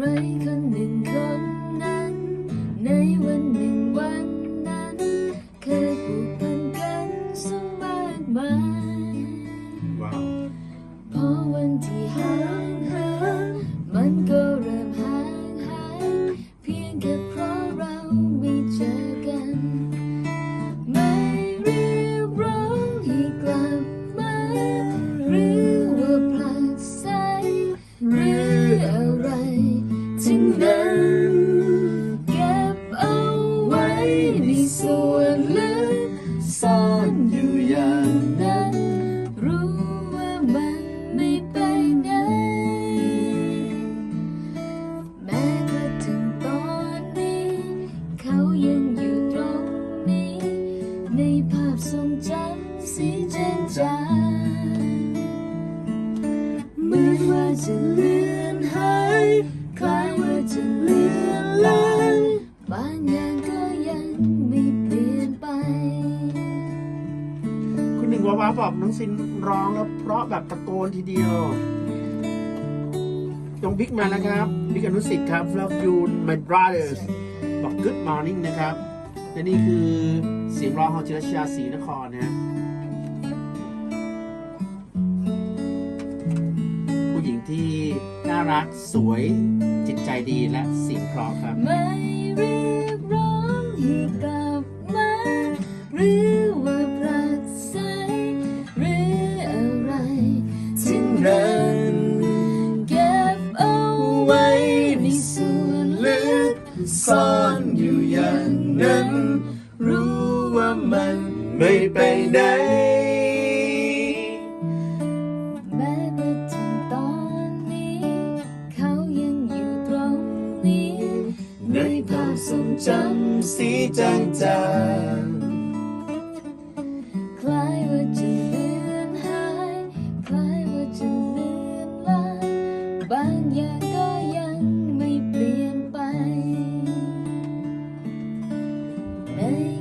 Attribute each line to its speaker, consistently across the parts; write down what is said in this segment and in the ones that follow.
Speaker 1: ใครคนหนึ่งคนนั้นใน จะเลือนหายคล้ายว่าจะเลือนลางบางอย่างก็ยังไม่เปลี่ยนไป
Speaker 2: คุณหนึ่งว้าวๆบอกน้องซินร้องแล้วเพราะแบบตะโกนทีเดียวตรงบิ๊กมานะครับบิ๊กอนุสิทธิ์ครับ Love you my brothers บอก Good morning นะครับ และนี่คือเสียงร้องของจิรชยาศรีนครนะารัก สวย จิตใจดีและเสียงเพราะครับ
Speaker 1: ไม่เรียกร้องให้กลับมาหรือว่าปรักใสหรืออะไรทั้งนั้นเก็บเอาไว้ในส่วนลึก
Speaker 2: ซ่อนอยู่อย่างนั้น รู้ว่ามันไม่ไปไหน
Speaker 1: ทรง
Speaker 2: จำสีจางจาง
Speaker 1: คล้ายว่าจะเลือนหายคล้ายว่าจะเลือนลางบางอย่างก็ยังไม่เปลี่ยนไป ใน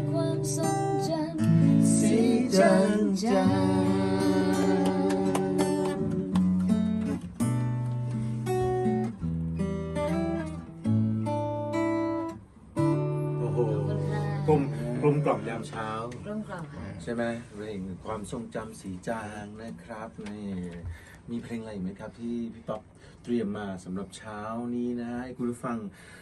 Speaker 1: ความทรงจำสีจางจาง
Speaker 2: กลมกลมกล่อมยามเช้า
Speaker 1: ร่มกล่อมค่ะ
Speaker 3: ใช่ไหมเพลงความทรงจำสีจางนะครับนี่มีเพลงอะไรอีกไหมครับที่พี่ป๊อปเตรียมมาสำหรับเช้านี้นะให้คุณผู้ฟัง